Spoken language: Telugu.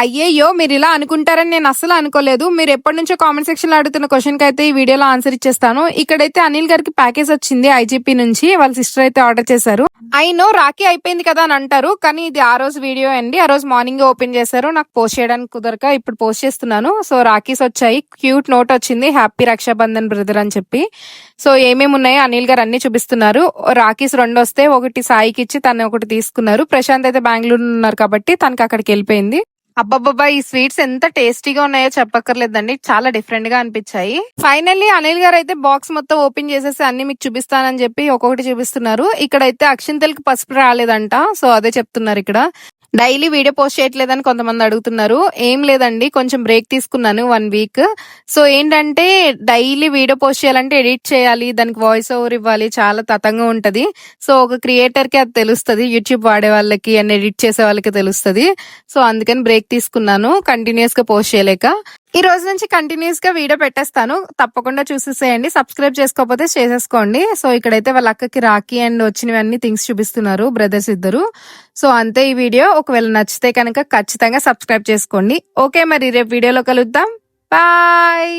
అయ్యయ్యో మీరు ఇలా అనుకుంటారని నేను అస్సలు అనుకోలేదు. మీరు ఎప్పటి నుంచో కామెంట్ సెక్షన్లో అడుగుతున్న క్వశ్చన్కి అయితే ఈ వీడియోలో ఆన్సర్ ఇచ్చేస్తాను. ఇక్కడైతే అనిల్ గారికి ప్యాకేజ్ వచ్చింది ఐజీపీ నుంచి. వాళ్ళ సిస్టర్ అయితే ఆర్డర్ చేశారు. ఐ నో రాఖీ అయిపోయింది కదా అని అంటారు కానీ ఇది ఆ రోజు వీడియో అండి. ఆ రోజు మార్నింగ్ ఓపెన్ చేశారు. నాకు పోస్ట్ చేయడానికి కుదరక ఇప్పుడు పోస్ట్ చేస్తున్నాను. సో రాఖీస్ వచ్చాయి. క్యూట్ నోట్ వచ్చింది. హ్యాపీ రక్షాబంధన్ బ్రదర్ అని చెప్పి. సో ఏమేమి ఉన్నాయో అనిల్ గారు అన్ని చూపిస్తున్నారు. రాఖీస్ రెండు వస్తే ఒకటి సాయికి ఇచ్చి తను ఒకటి తీసుకున్నారు. ప్రశాంత్ అయితే బెంగళూరు ఉన్నారు కాబట్టి తనకి అక్కడికి వెళ్ళిపోయింది. అబ్బబ్బబ్బా ఈ స్వీట్స్ ఎంత టేస్టీగా ఉన్నాయో చెప్పక్కర్లేదండి. చాలా డిఫరెంట్గా అనిపించాయి. ఫైనల్లీ అనిల్ గారు అయితే బాక్స్ మొత్తం ఓపెన్ చేసేసి అన్ని మీకు చూపిస్తానని చెప్పి ఒక్కొక్కటి చూపిస్తున్నారు. ఇక్కడైతే అక్షింతలకి పసుపు రాలేదంట. సో అదే చెప్తున్నారు ఇక్కడ. డైలీ వీడియో పోస్ట్ చేయట్లేదని కొంతమంది అడుగుతున్నారు. ఏం లేదండి కొంచెం బ్రేక్ తీసుకున్నాను వన్ వీక్. సో ఏంటంటే డైలీ వీడియో పోస్ట్ చేయాలంటే ఎడిట్ చేయాలి దానికి వాయిస్ ఓవర్ ఇవ్వాలి చాలా తతంగా ఉంటుంది. సో ఒక క్రియేటర్కి అది తెలుస్తుంది యూట్యూబ్ వాడే వాళ్ళకి అండ్ ఎడిట్ చేసే వాళ్ళకి తెలుస్తుంది. సో అందుకని బ్రేక్ తీసుకున్నాను కంటిన్యూస్గా పోస్ట్ చేయలేక. ఈ రోజు నుంచి కంటిన్యూస్గా వీడియో పెట్టేస్తాను. తప్పకుండా చూసేసేయండి. సబ్స్క్రైబ్ చేసుకోకపోతే చేసేసుకోండి. సో ఇక్కడైతే వాళ్ళ అక్కకి రాఖీ అండ్ వచ్చినవన్నీ థింగ్స్ చూపిస్తున్నారు బ్రదర్స్ ఇద్దరు. సో అంతే ఈ వీడియో. ఒకవేళ నచ్చితే కనుక ఖచ్చితంగా సబ్స్క్రైబ్ చేసుకోండి. ఓకే మరి రేపు వీడియోలో కలుద్దాం. బాయ్